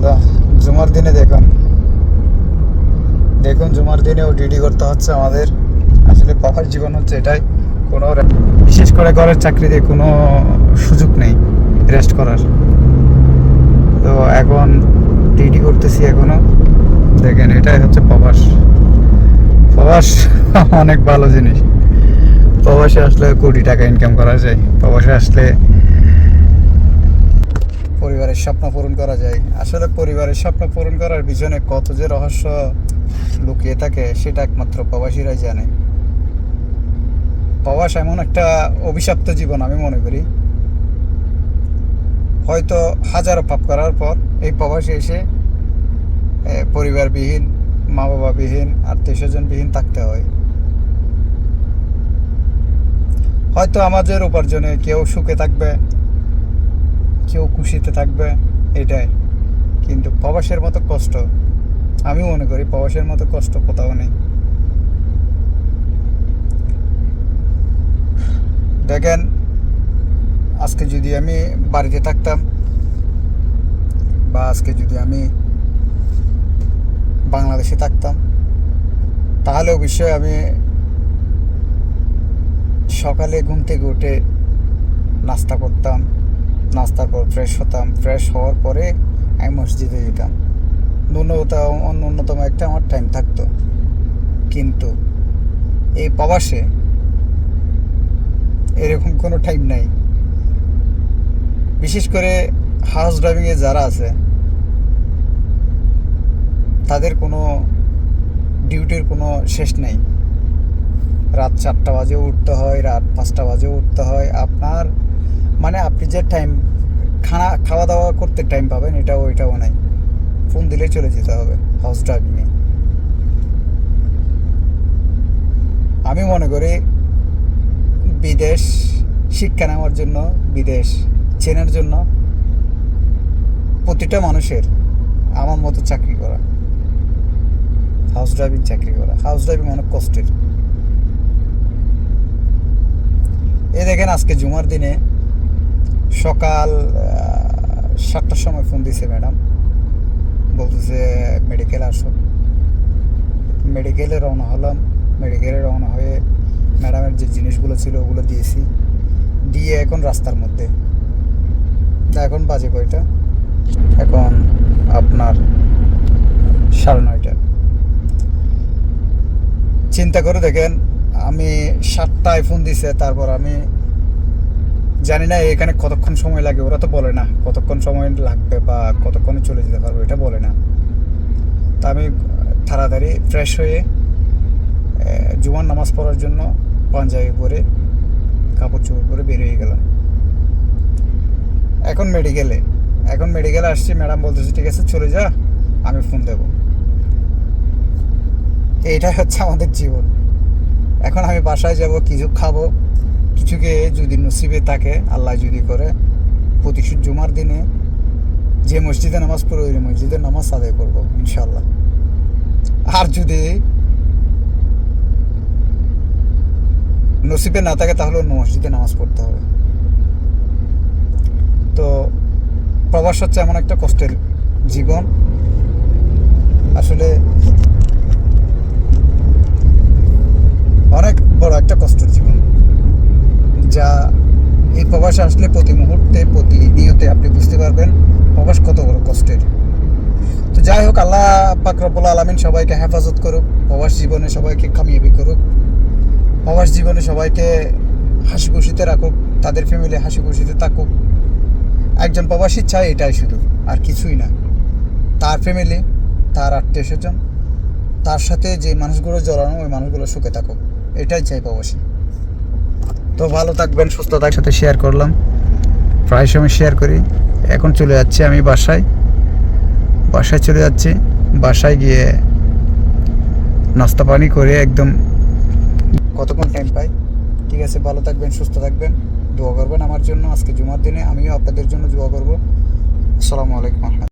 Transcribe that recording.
আল্লাহ জুমার দিনে দেখুন। দেখুন, জুমার দিনেও ডিডি করতে হচ্ছে আমাদের। আসলে পাহাড় জীবন হচ্ছে এটাই। কোনো বিশেষ করে ঘরের চাকরিতে কোনো সুযোগ নেই রেস্ট করার। তো এখন ডিডি করতেছি এখনও। দেখেন, এটাই হচ্ছে প্রবাস। প্রবাস অনেক ভালো জিনিস। প্রবাসে আসলে কোটি টাকা ইনকাম করা যায়। প্রবাসে আসলে পরিবারের স্বপ্ন পূরণ করা যায়। আসলে পরিবারের স্বপ্ন পূরণ করার পিছনে কত যে রহস্য লুকিয়ে থাকে, সেটা একমাত্র প্রবাসীরাই জানে। প্রবাস এমন একটা অভিশপ্ত জীবন আমি মনে করি। হয়তো হাজারো পাপ করার পর এই প্রবাসে এসে পরিবারবিহীন মা বাবা বাবাবিহীন আত্মীয় স্বজনবিহীন থাকতে হয়। হয়তো আমাদের উপার্জনে কেউ সুখে থাকবে কেউ খুশিতে থাকবে, এটাই। কিন্তু প্রবাসের মতো কষ্ট, আমি মনে করি প্রবাসের মতো কষ্ট কোথাও নেই। দেখেন, আজকে যদি আমি বাড়িতে থাকতাম বা আজকে যদি আমি বাংলাদেশে থাকতাম, তাহলে অবশ্যই আমি সকালে ঘুম থেকে উঠে নাস্তা করতাম নাস্তার পর ফ্রেশ হতাম। ফ্রেশ হওয়ার পরে আমি মসজিদে যেতাম। ন্যূনতম ন্যূনতম একটা আমার টাইম থাকতো। কিন্তু এই প্রবাসে এরকম কোনো টাইম নাই। বিশেষ করে হাউস ড্রাইভিংয়ে যারা আছে, তাদের কোনো ডিউটির কোনো শেষ নেই। রাত চারটা বাজেও উঠতে হয়, রাত পাঁচটা বাজেও উঠতে হয়। আপনার মানে আপনি যে টাইম খানা খাওয়া দাওয়া করতে টাইম পাবেন, এটাও ওইটাও নাই। ফোন দিলে চলে যেতে হবে হাউস ড্রাইভিংয়ে আমি মনে করি বিদেশ শিক্ষা নেওয়ার জন্য, বিদেশ চেনার জন্য প্রতিটা মানুষের আমার মতো চাকরি করা হাউস ড্রাইভিং চাকরি করা হাউস ড্রাইভিং অনেক কষ্টের। এ দেখেন আজকে জুমার দিনে সকাল সাতটার সময় ফোন দিছে ম্যাডাম বলতেছে মেডিকেল আসো। মেডিকেলে রওনা হলাম। মেডিকেলে রওনা হয়ে ম্যাডামের যে জিনিসগুলো ছিল ওগুলো দিয়েছি। দিয়ে এখন রাস্তার মধ্যে। এখন বাজে কয়টা? এখন আপনার সাড়ে নয়টা। চিন্তা করে দেখেন, আমি সাতটায় ফোন দিছে, তারপর আমি জানি না এখানে কতক্ষণ সময় লাগে, ওরা তো বলে না কতক্ষণ সময় লাগবে বা কতক্ষণে চলে যেতে পারব, এটা বলে না। তা আমি তাড়াতাড়ি ফ্রেশ হয়ে জুমার নামাজ পড়ার জন্য পাঞ্জাবি পরে কাপড় চোপড় পরে বেরিয়ে গেলাম। এখন মেডিকেলে এখন মেডিকেলে আসছি ম্যাডাম বলতেছে, ঠিক আছে, চলে যা, আমি ফোন দেবো। এইটাই হচ্ছে আমাদের জীবন। এখন আমি বাসায় যাব, কিছু খাব কিছুকে যদি নসিবে থাকে, আল্লাহ যদি করে প্রতি জুমার দিনে যে মসজিদে নামাজ পড়ে, ওই মসজিদে নামাজ আদায় করব ইনশাল্লাহ আর যদি নসিবে না থাকে, তাহলে অন্য মসজিদে নামাজ পড়তে হবে। তো প্রবাস হচ্ছে এমন একটা কষ্টের জীবন। আসলে অনেক বড় একটা কষ্টের জীবন যা এই প্রবাসে আসলে প্রতি মুহূর্তে, প্রতি নিয়তে আপনি বুঝতে পারবেন প্রবাস কত বড় কষ্টের। তো যাই হোক, আল্লাহ পাক রব্বুল আলমিন সবাইকে হেফাজত করুক, প্রবাস জীবনে সবাইকে কামিয়াবি করুক, প্রবাস জীবনে সবাইকে হাসি খুশিতে রাখুক, তাদের ফ্যামিলি হাসি খুশিতে থাকুক। একজন প্রবাসী চায় এটাই শুধু, আর কিছুই না। তার ফ্যামিলি তার আত্মীয় স্বজন তার সাথে যে মানুষগুলো জড়ানো, ওই মানুষগুলো সুখে থাকুক। এটাই চাই প্রবাসী। তো ভালো থাকবেন, সুস্থ থাকার সাথে শেয়ার করলাম। প্রায় সময় শেয়ার করি। এখন চলে যাচ্ছি আমি বাসায়। বাসায় চলে যাচ্ছি। বাসায় গিয়ে নাস্তা পানি করে একদম কতক্ষণ টাইম পাই? ঠিক আছে, ভালো থাকবেন, সুস্থ থাকবেন। দোয়া করবেন আমার জন্য। আজকে জুমার দিনে আমিও আপনাদের জন্য দোয়া করব। আসসালামু আলাইকুম।